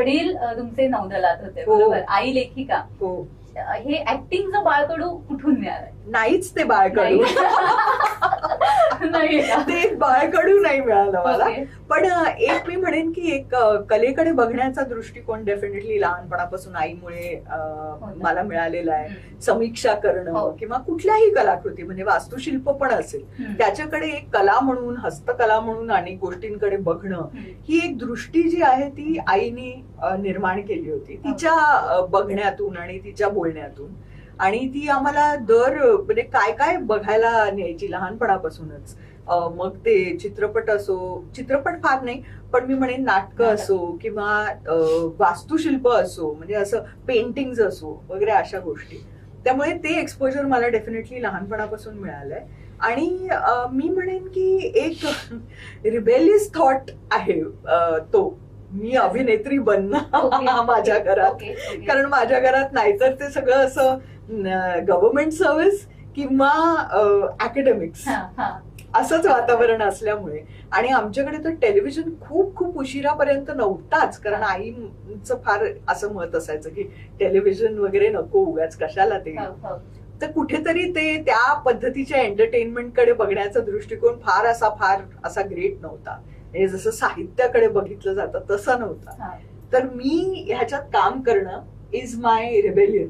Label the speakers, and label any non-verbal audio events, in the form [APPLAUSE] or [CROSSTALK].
Speaker 1: वडील तुमचे नौदलात होते
Speaker 2: हो.
Speaker 1: बरोबर? आई लेखिका.
Speaker 2: हो.
Speaker 1: हे ऍक्टिंगचं बाळकडू कुठून मिळालं
Speaker 2: नाहीच ते बाळकडू? ते बाळकडू नाही मिळालं मला. पण एक मी म्हणेन की एक कलेकडे बघण्याचा दृष्टिकोन डेफिनेटली लहानपणापासून आईमुळे
Speaker 1: ना.
Speaker 2: मला मिळालेला आहे. समीक्षा करणं
Speaker 1: हो.
Speaker 2: किंवा कुठल्याही कलाकृती म्हणजे वास्तुशिल्प पण असेल. त्याच्याकडे एक कला म्हणून हस्तकला म्हणून अनेक गोष्टींकडे बघणं. ही एक दृष्टी जी आहे ती आईने निर्माण केली होती तिच्या अ, बघण्यातून आणि तिच्या बोलण्यातून आणि ती आम्हाला दर म्हणजे काय काय बघायला न्यायची लहानपणापासूनच. मग ते चित्रपट असो चित्रपट फार नाही पण मी म्हणेन नाटकं. असो किंवा वास्तुशिल्प असो म्हणजे असं पेंटिंग असो वगैरे अशा गोष्टी. त्यामुळे ते एक्सपोजर मला डेफिनेटली लहानपणापासून मिळालंय. आणि मी म्हणेन की एक [LAUGHS] रिबेलियस थॉट आहे तो. मी अभिनेत्री बनणं [LAUGHS]
Speaker 1: Okay.
Speaker 2: माझ्या घरात. कारण माझ्या घरात नाहीतर ते सगळं असं गव्हर्नमेंट सर्व्हिस किंवा अकॅडमिक्स. असंच वातावरण असल्यामुळे आणि आमच्याकडे तर टेलिव्हिजन खूप खूप उशिरापर्यंत नव्हताच कारण आईचं फार असं मत असायचं की टेलिव्हिजन वगैरे नको उगाच कशाला ते
Speaker 1: हो, हो.
Speaker 2: तर कुठेतरी ते त्या पद्धतीच्या एंटरटेनमेंटकडे बघण्याचा दृष्टिकोन फार असा फार असा ग्रेट नव्हता म्हणजे जसं साहित्याकडे बघितलं जातं तसं नव्हतं. तर मी ह्याच्यात काम करणं इज माय रिबेलियन